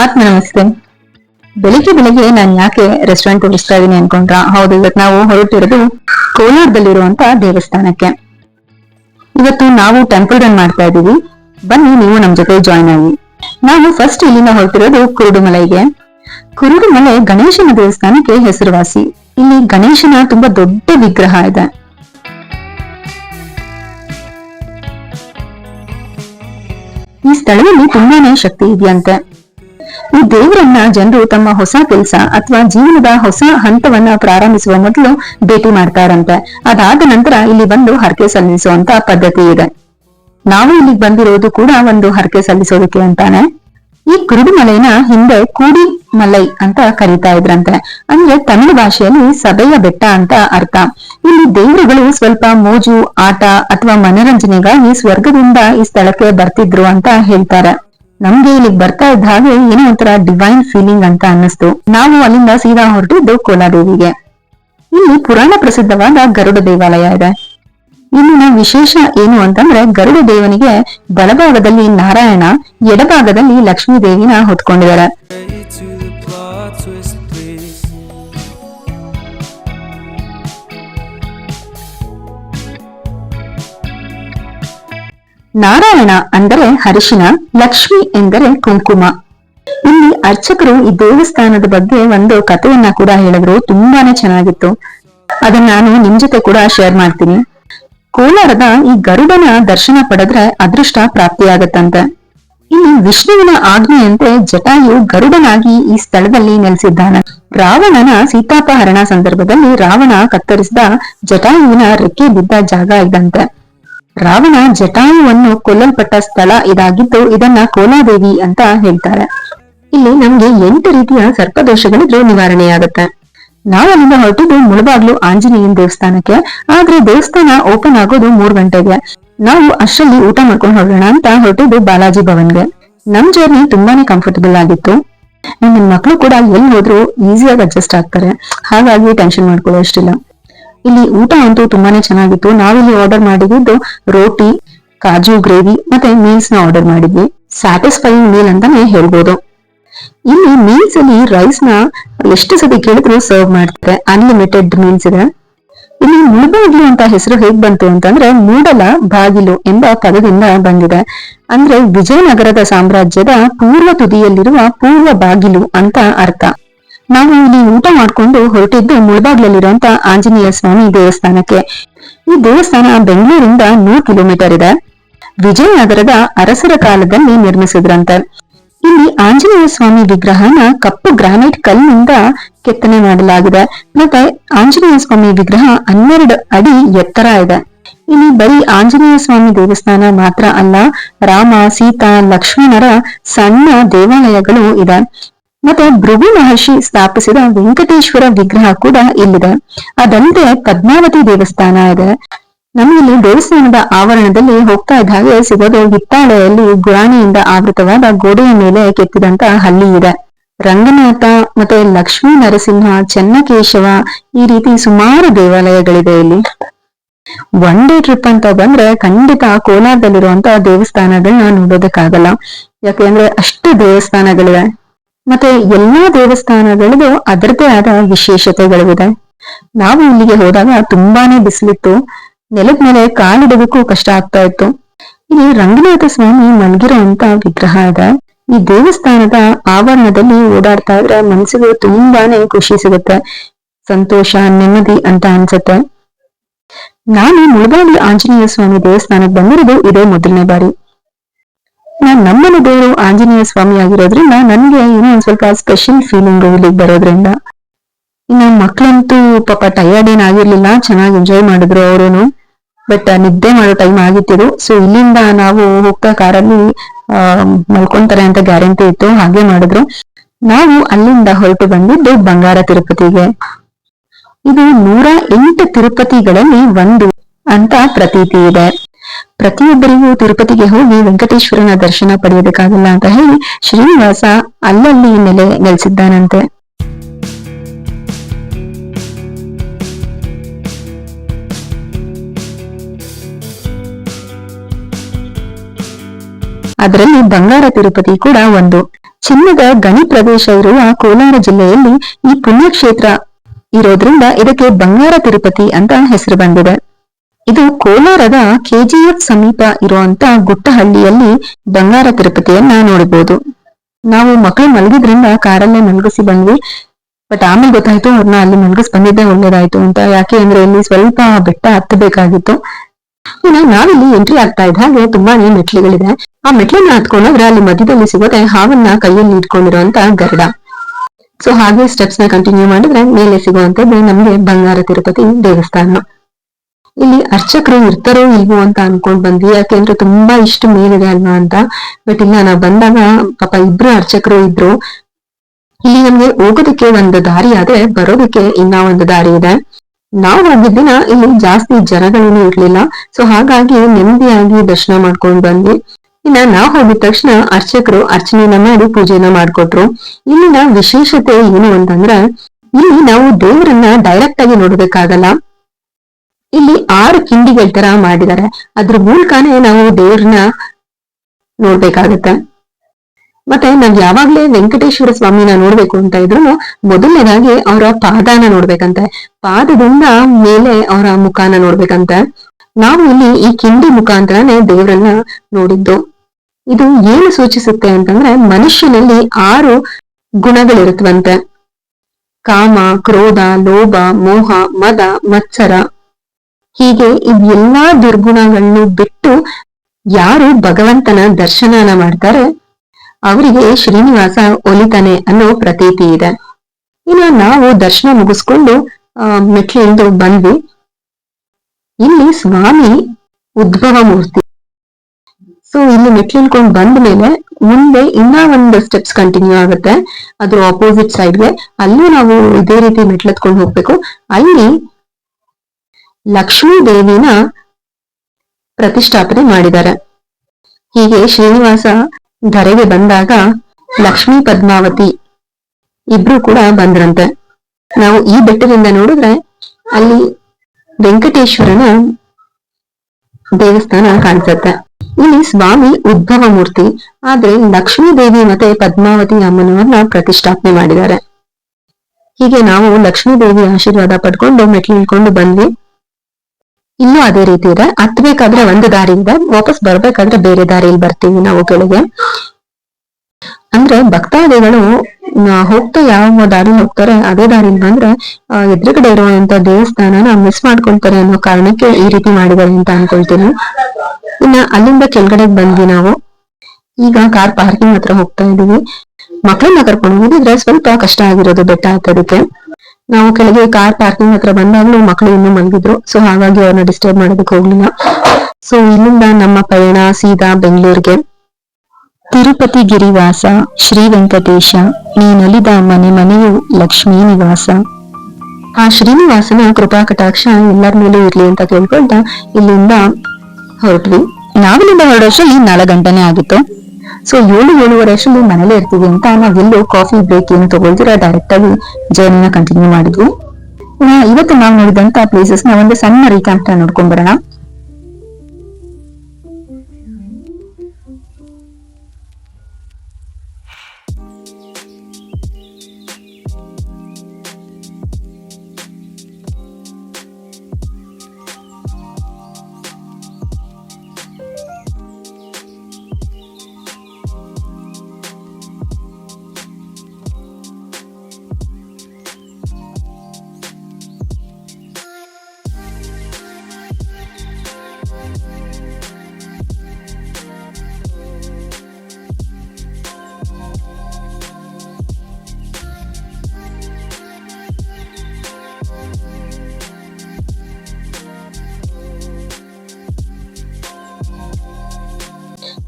ಆತ್ಮ ನಮಸ್ತೆ. ಬೆಳಿಗ್ಗೆ ಬೆಳಿಗ್ಗೆ ನಾನ್ ಯಾಕೆ ರೆಸ್ಟೋರೆಂಟ್ ತೋರಿಸ್ತಾ ಇದ್ದೀನಿ ಅನ್ಕೊಂಡ್ರ? ಹೌದು ಇವತ್ತು ನಾವು ಹೊರಟಿರೋದು ಕೋಲಾರದಲ್ಲಿರುವಂತ ದೇವಸ್ಥಾನಕ್ಕೆ. ಇವತ್ತು ನಾವು ಟೆಂಪಲ್ ರನ್ ಮಾಡ್ತಾ ಇದ್ದೀವಿ. ಬನ್ನಿ, ನೀವು ನಮ್ ಜೊತೆ ಜಾಯ್ನ್ ಆಗಿ. ನಾವು ಫಸ್ಟ್ ಇಲ್ಲಿಂದ ಹೊರಟಿರೋದು ಕುರುಡುಮಲೆಗೆ. ಕುರುಡುಮಲೆ ಗಣೇಶನ ದೇವಸ್ಥಾನಕ್ಕೆ ಹೆಸರುವಾಸಿ. ಇಲ್ಲಿ ಗಣೇಶನ ತುಂಬಾ ದೊಡ್ಡ ವಿಗ್ರಹ ಇದೆ. ಈ ಸ್ಥಳದಲ್ಲಿ ತುಂಬಾನೇ ಶಕ್ತಿ ಇದೆಯಂತೆ. ಈ ದೇವರನ್ನ ಜನರು ತಮ್ಮ ಹೊಸ ಕೆಲಸ ಅಥವಾ ಜೀವನದ ಹೊಸ ಹಂತವನ್ನ ಪ್ರಾರಂಭಿಸುವ ಮೊದಲು ಭೇಟಿ ಮಾಡ್ತಾರಂತೆ. ಅದಾದ ನಂತರ ಇಲ್ಲಿ ಬಂದು ಹರಕೆ ಸಲ್ಲಿಸುವಂತ ಪದ್ಧತಿ ಇದೆ. ನಾವು ಇಲ್ಲಿಗೆ ಬಂದಿರೋದು ಕೂಡ ಒಂದು ಹರಕೆ ಸಲ್ಲಿಸೋದಕ್ಕೆ ಅಂತಾನೆ. ಈ ಕುರುಡುಮಲೆನ ಹಿಂದೆ ಕೂಡಿ ಮಲೈ ಅಂತ ಕರೀತಾ ಇದ್ರಂತೆ. ಅಂದ್ರೆ ತಮಿಳು ಭಾಷೆಯಲ್ಲಿ ಸಭೆಯ ಬೆಟ್ಟ ಅಂತ ಅರ್ಥ. ಇಲ್ಲಿ ದೇವರುಗಳು ಸ್ವಲ್ಪ ಮೋಜು, ಆಟ ಅಥವಾ ಮನರಂಜನೆಗಾಗಿ ಸ್ವರ್ಗದಿಂದ ಈ ಸ್ಥಳಕ್ಕೆ ಬರ್ತಿದ್ರು ಅಂತ ಹೇಳ್ತಾರೆ. ನಮ್ಗೆ ಇಲ್ಲಿಗೆ ಬರ್ತಾ ಇದ್ದ ಹಾಗೆ ಏನೋ ಒಂಥರ ಡಿವೈನ್ ಫೀಲಿಂಗ್ ಅಂತ ಅನ್ನಿಸ್ತು. ನಾವು ಅಲ್ಲಿಂದ ಸೀದಾ ಹೊರಟಿದ್ದು ಕೋಲಾದೇವಿಗೆ ಇಲ್ಲಿ ಪುರಾಣ ಪ್ರಸಿದ್ಧವಾದ ಗರುಡ ದೇವಾಲಯ ಇದೆ. ಇಲ್ಲಿನ ವಿಶೇಷ ಏನು ಅಂತಂದ್ರೆ ಗರುಡ ದೇವನಿಗೆ ಬಲಭಾಗದಲ್ಲಿ ನಾರಾಯಣ, ಎಡಭಾಗದಲ್ಲಿ ಲಕ್ಷ್ಮೀ ದೇವಿನ ಹೊತ್ಕೊಂಡಿದ್ದಾರೆ. ನಾರಾಯಣ ಅಂದರೆ ಹರಿಶಿನ ಲಕ್ಷ್ಮಿ ಎಂದರೆ ಕುಂಕುಮ. ಇಲ್ಲಿ ಅರ್ಚಕರು ಈ ದೇವಸ್ಥಾನದ ಬಗ್ಗೆ ಒಂದು ಕಥೆಯನ್ನ ಕೂಡ ಹೇಳಿದ್ರು, ತುಂಬಾನೇ ಚೆನ್ನಾಗಿತ್ತು. ಅದನ್ನ ನಾನು ನಿಮ್ ಜೊತೆ ಕೂಡ ಶೇರ್ ಮಾಡ್ತೀನಿ. ಕೋಲಾರದ ಈ ಗರುಡನ ದರ್ಶನ ಪಡೆದ್ರೆ ಅದೃಷ್ಟ ಪ್ರಾಪ್ತಿಯಾಗತ್ತಂತೆ. ಇಲ್ಲಿ ವಿಷ್ಣುವಿನ ಆಜ್ಞೆಯಂತೆ ಜಟಾಯು ಗರುಡನಾಗಿ ಈ ಸ್ಥಳದಲ್ಲಿ ನೆಲೆಸಿದ್ದಾನೆ. ರಾವಣನ ಸೀತಾಪಹರಣ ಸಂದರ್ಭದಲ್ಲಿ ರಾವಣ ಕತ್ತರಿಸಿದ ಜಟಾಯುವಿನ ರೆಕ್ಕೆ ಬಿದ್ದ ಜಾಗ ಇದಂತೆ. ರಾವಣ ಜಟಾಯುವನ್ನು ಕೊಲ್ಲಲ್ಪಟ್ಟ ಸ್ಥಳ ಇದಾಗಿದ್ದು ಇದನ್ನ ಕೋಲಾದೇವಿ ಅಂತ ಹೇಳ್ತಾರೆ. ಇಲ್ಲಿ ನಮ್ಗೆ ಎಂಟು ರೀತಿಯ ಸರ್ಪದೋಷಗಳಿದ್ರು ನಿವಾರಣೆಯಾಗುತ್ತೆ. ನಾವು ಅಲ್ಲಿಂದ ಹೊರಟಿದ್ದು ಮುಳಬಾಗ್ಲು ಆಂಜನೇಯನ್ ದೇವಸ್ಥಾನಕ್ಕೆ, ಆದ್ರೆ ದೇವಸ್ಥಾನ ಓಪನ್ ಆಗೋದು ಮೂರ್ ಗಂಟೆಗೆ ನಾವು ಅಷ್ಟಲ್ಲಿ ಊಟ ಮಾಡ್ಕೊಂಡು ಹೊರಡೋಣ ಅಂತ ಹೊರಟಿದ್ದು ಬಾಲಾಜಿ ಭವನ್ಗೆ. ನಮ್ ಜರ್ನಿ ತುಂಬಾನೇ ಕಂಫರ್ಟಬಲ್ ಆಗಿತ್ತು. ನಿಮ್ಮ ಮಕ್ಕಳು ಕೂಡ ಎಲ್ಲಿ ಹೋದ್ರು ಈಸಿಯಾಗಿ ಅಡ್ಜಸ್ಟ್ ಆಗ್ತಾರೆ. ಹಾಗಾಗಿ ಟೆನ್ಷನ್ ಮಾಡ್ಕೊಳ್ಳೋ ಅಷ್ಟಿಲ್ಲ. ಇಲ್ಲಿ ಊಟ ಅಂತೂ ತುಂಬಾನೇ ಚೆನ್ನಾಗಿತ್ತು. ನಾವಿಲ್ಲಿ ಆರ್ಡರ್ ಮಾಡಿದ್ದು ರೋಟಿ, ಕಾಜು ಗ್ರೇವಿ ಮತ್ತೆ ಮೀಲ್ಸ್ನ ಆರ್ಡರ್ ಮಾಡಿದ್ವಿ. ಸ್ಯಾಟಿಸ್ಫೈಯಿಂಗ್ ಮೀಲ್ ಅಂತಾನೆ ಹೇಳ್ಬೋದು. ಇಲ್ಲಿ ಮೀಲ್ಸ್ ಅಲ್ಲಿ ರೈಸ್ನ ಎಷ್ಟು ಸತಿ ಕೇಳಿದ್ರು ಸರ್ವ್ ಮಾಡ್ತಾರೆ. ಅನ್ಲಿಮಿಟೆಡ್ ಮೀಲ್ಸ್ ಇದೆ. ಇಲ್ಲಿ ಮುಳುಬಾಗಿಲು ಅಂತ ಹೆಸರು ಹೇಗ್ ಬಂತು ಅಂತಂದ್ರೆ ಮೂಡಲ ಬಾಗಿಲು ಎಂಬ ಪದದಿಂದ ಬಂದಿದೆ. ಅಂದ್ರೆ ವಿಜಯನಗರದ ಸಾಮ್ರಾಜ್ಯದ ಪೂರ್ವ ತುದಿಯಲ್ಲಿರುವ ಪೂರ್ವ ಬಾಗಿಲು ಅಂತ ಅರ್ಥ. ನಾವು ಇಲ್ಲಿ ಊಟ ಮಾಡ್ಕೊಂಡು ಹೊರಟಿದ್ದು ಮುಳಬಾಗ್ಲಲ್ಲಿರುವಂತ ಆಂಜನೇಯ ಸ್ವಾಮಿ ದೇವಸ್ಥಾನಕ್ಕೆ. ಈ ದೇವಸ್ಥಾನ ಬೆಂಗಳೂರಿಂದ ನೂರು ಕಿಲೋಮೀಟರ್ ಇದೆ. ವಿಜಯನಗರದ ಅರಸರ ಕಾಲದಲ್ಲಿ ನಿರ್ಮಿಸಿದ್ರಂತೆ. ಇಲ್ಲಿ ಆಂಜನೇಯ ಸ್ವಾಮಿ ವಿಗ್ರಹನ ಕಪ್ಪು ಗ್ರಾನೈಟ್ ಕಲ್ಲಿನಿಂದ ಕೆತ್ತನೆ ಮಾಡಲಾಗಿದೆ. ಮತ್ತೆ ಆಂಜನೇಯ ಸ್ವಾಮಿ ವಿಗ್ರಹ ಹನ್ನೆರಡು ಅಡಿ ಎತ್ತರ ಇದೆ. ಇಲ್ಲಿ ಬರೀ ಆಂಜನೇಯ ಸ್ವಾಮಿ ದೇವಸ್ಥಾನ ಮಾತ್ರ ಅಲ್ಲ, ರಾಮ, ಸೀತಾ, ಲಕ್ಷ್ಮಣರ ಸಣ್ಣ ದೇವಾಲಯಗಳು ಇದೆ. ಮತ್ತೆ ಭೃಗು ಮಹರ್ಷಿ ಸ್ಥಾಪಿಸಿದ ವೆಂಕಟೇಶ್ವರ ವಿಗ್ರಹ ಕೂಡ ಇಲ್ಲಿದೆ. ಅದಲ್ಲದೆ ಪದ್ಮಾವತಿ ದೇವಸ್ಥಾನ ಇದೆ. ನಮ್ಮಲ್ಲಿ ದೇವಸ್ಥಾನದ ಆವರಣದಲ್ಲಿ ಹೋಗ್ತಾ ಇದ್ದ ಹಾಗೆ ಸಿಗೋದು ಹಿತ್ತಾಳೆಯಲ್ಲಿ ಗುರಾಣಿಯಿಂದ ಆವೃತವಾದ ಗೋಡೆಯ ಮೇಲೆ ಕೆತ್ತಿದಂತ ಹಳ್ಳಿ ಇದೆ. ರಂಗನಾಥ ಮತ್ತೆ ಲಕ್ಷ್ಮೀ ನರಸಿಂಹ, ಚೆನ್ನಕೇಶವ ಈ ರೀತಿ ಸುಮಾರು ದೇವಾಲಯಗಳಿದೆ ಇಲ್ಲಿ. ಒನ್ ಡೇ ಟ್ರಿಪ್ ಅಂತ ಬಂದ್ರೆ ಖಂಡಿತ ಕೋಲಾರದಲ್ಲಿರುವಂತಹ ದೇವಸ್ಥಾನಗಳನ್ನ ನೋಡೋದಕ್ಕಾಗಲ್ಲ. ಯಾಕೆಂದ್ರೆ ಅಷ್ಟು ದೇವಸ್ಥಾನಗಳಿವೆ. ಮತ್ತೆ ಎಲ್ಲಾ ದೇವಸ್ಥಾನಗಳಿಗೂ ಅದರದೇ ಆದ ವಿಶೇಷತೆಗಳಿವೆ ನಾವು ಇಲ್ಲಿಗೆ ಹೋದಾಗ ತುಂಬಾನೇ ಬಿಸಿಲಿತ್ತು. ನೆಲದ ಮೇಲೆ ಕಾಲಿಡೋದಕ್ಕೂ ಕಷ್ಟ ಆಗ್ತಾ ಇತ್ತು. ಇಲ್ಲಿ ರಂಗನಾಥ ಸ್ವಾಮಿ ಮಲಗಿರುವಂತ ವಿಗ್ರಹ ಇದೆ. ಈ ದೇವಸ್ಥಾನದ ಆವರಣದಲ್ಲಿ ಓಡಾಡ್ತಾ ಇದ್ರೆ ಮನಸ್ಸಿಗೆ ತುಂಬಾನೇ ಖುಷಿ ಸಿಗುತ್ತೆ. ಸಂತೋಷ, ನೆಮ್ಮದಿ ಅಂತ ಅನ್ಸುತ್ತೆ. ನಾನು ಮುಳಬಾಗಿ ಆಂಜನೇಯ ಸ್ವಾಮಿ ದೇವಸ್ಥಾನಕ್ಕೆ ಬಂದಿರೋದು ಇದೇ ಮೊದಲನೇ ಬಾರಿ. ನಾನ್ ನಮ್ಮನೆ ದೇವರು ಆಂಜನೇಯ ಸ್ವಾಮಿ ಆಗಿರೋದ್ರಿಂದ ನನಗೆ ಏನೋ ಒಂದ್ ಸ್ವಲ್ಪ ಸ್ಪೆಷಲ್ ಫೀಲಿಂಗ್ ಇಲ್ಲಿಗೆ ಬರೋದ್ರಿಂದ. ಇನ್ನು ಮಕ್ಳಂತೂ ಪಾಪ ಟಯರ್ಡ್ ಏನ್ ಆಗಿರ್ಲಿಲ್ಲ, ಚೆನ್ನಾಗಿ ಎಂಜಾಯ್ ಮಾಡಿದ್ರು ಅವರೇನು. ಬಟ್ ನಿದ್ದೆ ಮಾಡೋ ಟೈಮ್ ಆಗಿತ್ತು ಸೊ ಇಲ್ಲಿಂದ ನಾವು ಹೋಗ್ತಾ ಕಾರಲ್ಲಿ ಮಲ್ಕೊಂತಾರೆ ಅಂತ ಗ್ಯಾರಂಟಿ ಇತ್ತು. ಹಾಗೆ ಮಾಡಿದ್ರು. ನಾವು ಅಲ್ಲಿಂದ ಹೊರಟು ಬಂದಿದ್ದು ಬಂಗಾರ ತಿರುಪತಿಗೆ. ಇದು ನೂರ ಎಂಟು ತಿರುಪತಿಗಳಲ್ಲಿ ಒಂದು ಅಂತ ಪ್ರತೀತಿ ಇದೆ. ಪ್ರತಿಯೊಬ್ಬರಿಗೂ ತಿರುಪತಿಗೆ ಹೋಗಿ ವೆಂಕಟೇಶ್ವರನ ದರ್ಶನ ಪಡೆಯೋದಕ್ಕಾಗಲ್ಲ ಅಂತ ಹೇಳಿ ಶ್ರೀನಿವಾಸ ಅಲ್ಲಲ್ಲಿ ನೆಲೆ ನೆಲೆಸಿದ್ದಾನಂತೆ. ಅದರಲ್ಲಿ ಬಂಗಾರ ತಿರುಪತಿ ಕೂಡ ಒಂದು. ಚಿನ್ನದ ಗಣಿ ಪ್ರದೇಶ ಇರುವ ಕೋಲಾರ ಜಿಲ್ಲೆಯಲ್ಲಿ ಈ ಪುಣ್ಯಕ್ಷೇತ್ರ ಇರೋದ್ರಿಂದ ಇದಕ್ಕೆ ಬಂಗಾರ ತಿರುಪತಿ ಅಂತ ಹೆಸರು ಬಂದಿದೆ. ಇದು ಕೋಲಾರದ ಕೆಜಿಎಫ್ ಸಮೀಪ ಇರುವಂತ ಗುಟ್ಟಹಳ್ಳಿಯಲ್ಲಿ ಬಂಗಾರ ತಿರುಪತಿಯನ್ನ ನೋಡಬಹುದು. ನಾವು ಮಕ್ಕಳು ಮಲಗಿದ್ರಿಂದ ಕಾರಲ್ಲೇ ಮಲಗಿಸಿ ಬಂದ್ವಿ. ಬಟ್ ಆಮೇಲೆ ಗೊತ್ತಾಯ್ತು ಅವ್ರನ್ನ ಅಲ್ಲಿ ಮಲಗಿಸ್ ಬಂದಿದ್ದೆ ಒಳ್ಳೇದಾಯ್ತು ಅಂತ. ಯಾಕೆ ಅಂದ್ರೆ ಇಲ್ಲಿ ಸ್ವಲ್ಪ ಬೆಟ್ಟ ಹತ್ತಬೇಕಾಗಿತ್ತು. ನಾವಿಲ್ಲಿ ಎಂಟ್ರಿ ಆಗ್ತಾ ಇದ್ದ ಹಾಗೆ ತುಂಬಾನೇ ಮೆಟ್ಲುಗಳಿದೆ ಆ ಮೆಟ್ಲನ್ನ ಹತ್ಕೊಂಡ್ರೆ ಅಲ್ಲಿ ಮಧ್ಯದಲ್ಲಿ ಸಿಗೋದೆ ಹಾವನ್ನ ಕೈಯಲ್ಲಿ ಇಟ್ಕೊಂಡಿರುವಂತ ಗರುಡ. ಸೊ ಹಾಗೆ ಸ್ಟೆಪ್ಸ್ನ ಕಂಟಿನ್ಯೂ ಮಾಡಿದ್ರೆ ಮೇಲೆ ಸಿಗುವಂತದ್ದು ನಮ್ಗೆ ಬಂಗಾರ ತಿರುಪತಿ ದೇವಸ್ಥಾನ. ಇಲ್ಲಿ ಅರ್ಚಕರು ಇರ್ತಾರೋ ಇಲ್ವೋ ಅಂತ ಅನ್ಕೊಂಡ್ ಬಂದ್ವಿ. ಯಾಕೆಂದ್ರೆ ತುಂಬಾ ಇಷ್ಟು ಮೇಲಿದೆ ಅಲ್ವಾ ಅಂತ. ಬಟ್ ಇಲ್ಲ, ನಾ ಬಂದಾಗ ಪಾಪ ಇಬ್ರು ಅರ್ಚಕರು ಇದ್ರು. ಇಲ್ಲಿ ನಮ್ಗೆ ಹೋಗೋದಕ್ಕೆ ಒಂದು ದಾರಿ ಆದ್ರೆ ಬರೋದಕ್ಕೆ ಇನ್ನ ಒಂದು ದಾರಿ ಇದೆ. ನಾವು ಹೋಗಿದ್ದ ದಿನ ಇಲ್ಲಿ ಜಾಸ್ತಿ ಜನಗಳೇನು ಇರ್ಲಿಲ್ಲ. ಸೊ ಹಾಗಾಗಿ ನೆಮ್ಮದಿಯಾಗಿ ದರ್ಶನ ಮಾಡ್ಕೊಂಡ್ ಬಂದ್ವಿ. ಇನ್ನ ನಾವ್ ಹೋಗಿದ ತಕ್ಷಣ ಅರ್ಚಕರು ಅರ್ಚನೆಯನ್ನ ಮಾಡಿ ಪೂಜೆನ ಮಾಡ್ಕೊಟ್ರು. ಇಲ್ಲಿನ ವಿಶೇಷತೆ ಏನು ಅಂತಂದ್ರೆ, ಇಲ್ಲಿ ನಾವು ದೇವರನ್ನ ಡೈರೆಕ್ಟ್ ಆಗಿ ನೋಡ್ಬೇಕಾಗಲ್ಲ. ಇಲ್ಲಿ ಆರು ಕಿಂಡಿಗಳ ತರ ಮಾಡಿದ್ದಾರೆ. ಅದ್ರ ಮೂಲಕನೇ ನಾವು ದೇವ್ರನ್ನ ನೋಡ್ಬೇಕಾಗತ್ತೆ. ಮತ್ತೆ ನಾವ್ ಯಾವಾಗ್ಲೇ ವೆಂಕಟೇಶ್ವರ ಸ್ವಾಮಿನ ನೋಡ್ಬೇಕು ಅಂತ ಇದ್ರು ಮೊದಲನೇದಾಗಿ ಅವರ ಪಾದಾನ ನೋಡ್ಬೇಕಂತೆ. ಪಾದದಿಂದ ಮೇಲೆ ಅವರ ಮುಖಾನ ನೋಡ್ಬೇಕಂತೆ. ನಾವು ಇಲ್ಲಿ ಈ ಕಿಂಡಿ ಮುಖಾಂತರನೇ ದೇವರನ್ನ ನೋಡಿದ್ದು. ಇದು ಏನು ಸೂಚಿಸುತ್ತೆ ಅಂತಂದ್ರೆ ಮನುಷ್ಯನಲ್ಲಿ ಆರು ಗುಣಗಳಿರುತ್ತವಂತೆ. ಕಾಮ, ಕ್ರೋಧ, ಲೋಭ, ಮೋಹ, ಮದ ಮತ್ಸರ ಹೀಗೆ ಇವೆಲ್ಲಾ ದುರ್ಗುಣಗಳನ್ನು ಬಿಟ್ಟು ಯಾರು ಭಗವಂತನ ದರ್ಶನಾನ ಮಾಡ್ತಾರೆ? ಅವರಿಗೆ ಶ್ರೀನಿವಾಸ ಒಲಿತಾನೆ ಅನ್ನೋ ಪ್ರತೀತಿ ಇದೆ. ಇನ್ನು ನಾವು ದರ್ಶನ ಮುಗಿಸ್ಕೊಂಡು, ಆ ಮೆಟ್ಲಿಂದ ಬಂದ್ವಿ. ಇಲ್ಲಿ ಸ್ವಾಮಿ ಉದ್ಭವ ಮೂರ್ತಿ. ಸೊ ಇಲ್ಲಿ ಮೆಟ್ಲಿನ್ಕೊಂಡ್ ಬಂದ ಮೇಲೆ ಮುಂದೆ ಇನ್ನ ಒಂದು ಸ್ಟೆಪ್ಸ್ ಕಂಟಿನ್ಯೂ ಆಗುತ್ತೆ. ಅದ್ರ ಆಪೋಸಿಟ್ ಸೈಡ್ಗೆ ಅಲ್ಲೂ ನಾವು ಇದೇ ರೀತಿ ಮೆಟ್ಲತ್ಕೊಂಡು ಹೋಗ್ಬೇಕು. ಅಲ್ಲಿ ಲಕ್ಷ್ಮೀ ದೇವಿನ ಪ್ರತಿಷ್ಠಾಪನೆ ಮಾಡಿದ್ದಾರೆ. ಹೀಗೆ ಶ್ರೀನಿವಾಸ ಧರೆಗೆ ಬಂದಾಗ ಲಕ್ಷ್ಮೀ ಪದ್ಮಾವತಿ ಇಬ್ರು ಕೂಡ ಬಂದ್ರಂತೆ. ನಾವು ಈ ಬೆಟ್ಟದಿಂದ ನೋಡಿದ್ರೆ ಅಲ್ಲಿ ವೆಂಕಟೇಶ್ವರನ ದೇವಸ್ಥಾನ ಕಾಣಿಸುತ್ತೆ. ಇಲ್ಲಿ ಸ್ವಾಮಿ ಉದ್ಭವ ಮೂರ್ತಿ ಆದ್ರೆ ಲಕ್ಷ್ಮೀ ದೇವಿ ಮತ್ತೆ ಪದ್ಮಾವತಿ ಅಮ್ಮನವರನ್ನ ಪ್ರತಿಷ್ಠಾಪನೆ ಮಾಡಿದ್ದಾರೆ. ಹೀಗೆ ನಾವು ಲಕ್ಷ್ಮೀ ದೇವಿ ಆಶೀರ್ವಾದ ಪಡ್ಕೊಂಡು ಮೆಟ್ಲು ಬಂದ್ವಿ. ಇಲ್ಲೂ ಅದೇ ರೀತಿ ಇದೆ. ಹತ್ಬೇಕಾದ್ರೆ ಒಂದು ದಾರಿಯಿಂದ ವಾಪಸ್ ಬರ್ಬೇಕಾದ್ರೆ ಬೇರೆ ದಾರಿಯಲ್ಲಿ ಬರ್ತೀವಿ ನಾವು ಕೆಳಗೆ. ಅಂದ್ರೆ ಭಕ್ತಾದಿಗಳು ಹೋಗ್ತಾ ಯಾವ ದಾರಿ ಹೋಗ್ತಾರೆ, ಅದೇ ದಾರಿಯಿಂದ ಬಂದ್ರೆ ಎದುರುಗಡೆ ಇರುವಂತ ದೇವಸ್ಥಾನನ ಮಿಸ್ ಮಾಡ್ಕೊಳ್ತಾರೆ ಅನ್ನೋ ಕಾರಣಕ್ಕೆ ಈ ರೀತಿ ಮಾಡಿದ್ದಾರೆ ಅಂತ ಅನ್ಕೊಳ್ತೀನಿ. ಇನ್ನ ಅಲ್ಲಿಂದ ಕೆಳಗಡೆ ಬಂದ್ವಿ ನಾವು. ಈಗ ಕಾರ್ ಪಾರ್ಕಿಂಗ್ ಹತ್ರ ಹೋಗ್ತಾ ಇದೀವಿ. ಮಕ್ಕಳನ್ನ ಕರ್ಕೊಂಡು ಹೋಗಿದ್ರೆ ಸ್ವಲ್ಪ ಕಷ್ಟ ಆಗಿರೋದು ಬೆಟ್ಟ ಹತ್ತೋದಕ್ಕೆ. ನಾವು ಕೆಳಗೆ ಕಾರ್ ಪಾರ್ಕಿಂಗ್ ಹತ್ರ ಬಂದಾಗ್ಲೂ ಮಕ್ಕಳು ಇನ್ನೂ ಮಲಗಿದ್ರು. ಸೊ ಹಾಗಾಗಿ ಅವ್ರನ್ನ ಡಿಸ್ಟರ್ಬ್ ಮಾಡೋದಕ್ಕೆ ಹೋಗ್ಲಿಲ್ಲ. ಸೊ ಇಲ್ಲಿಂದ ನಮ್ಮ ಪಯಣ ಸೀದಾ ಬೆಂಗಳೂರಿಗೆ. ತಿರುಪತಿ ಗಿರಿವಾಸ, ಶ್ರೀ ವೆಂಕಟೇಶ ನೀನಲಿದ ಮನೆ ಮನೆಯು ಲಕ್ಷ್ಮೀ ನಿವಾಸ. ಆ ಶ್ರೀನಿವಾಸನ ಕೃಪಾ ಕಟಾಕ್ಷ ಎಲ್ಲರ ಮೇಲೂ ಇರ್ಲಿ ಅಂತ ಕೇಳ್ಕೊಳ್ತಾ ಇಲ್ಲಿಂದ ಹೊರಟ್ವಿ. ನಾವಿಲ್ಲಿಂದ ಹೊರಡೋಷ್ರಲ್ಲಿ ನಾಲ್ಕು ಗಂಟೆನೇ ಆಗಿತ್ತು. ಸೊ ಏಳು, ಏಳುವರೆ ಅಷ್ಟರಲ್ಲಿ ಮನೇಲೆ ಇರ್ತೀವಿ ಅಂತ ನಾವೆಲ್ಲೂ ಕಾಫಿ ಬ್ರೇಕ್ ಏನು ತಗೊಳ್ತೀರಾ ಡೈರೆಕ್ಟ್ ಆಗಿ ಜರ್ನಿನ ಕಂಟಿನ್ಯೂ ಮಾಡಿದ್ವಿ. ಇವತ್ತು ನಾವು ನೋಡಿದಂತ ಪ್ಲೇಸಸ್ನ ಒಂದು ಸಣ್ಣ ರೀಕ್ಯಾಂಪ್ ನೋಡ್ಕೊಂಡ್ ಬರೋಣ.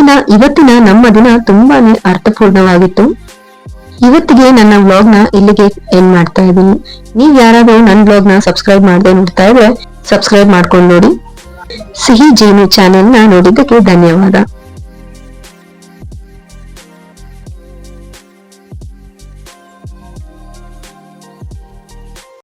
ಇನ್ನ ಇವತ್ತಿನ ನಮ್ಮ ದಿನ ತುಂಬಾನೇ ಅರ್ಥಪೂರ್ಣವಾಗಿತ್ತು. ಇವತ್ತಿಗೆ ನನ್ನ ವ್ಲಾಗ್ನ ಇಲ್ಲಿಗೆ ಏನ್ ಮಾಡ್ತಾ ಇದ್ದೀನಿ. ನೀವ್ ಯಾರಾದ್ರೂ ನನ್ನ ವ್ಲಾಗ್ನ ಸಬ್ಸ್ಕ್ರೈಬ್ ಮಾಡದೆ ನೋಡ್ತಾ ಇದ್ರೆ ಸಬ್ಸ್ಕ್ರೈಬ್ ಮಾಡ್ಕೊಂಡು ನೋಡಿ. ಸಿಹಿ ಜೀನು ಚಾನೆಲ್ನ ನೋಡಿದ್ದಕ್ಕೆ ಧನ್ಯವಾದ.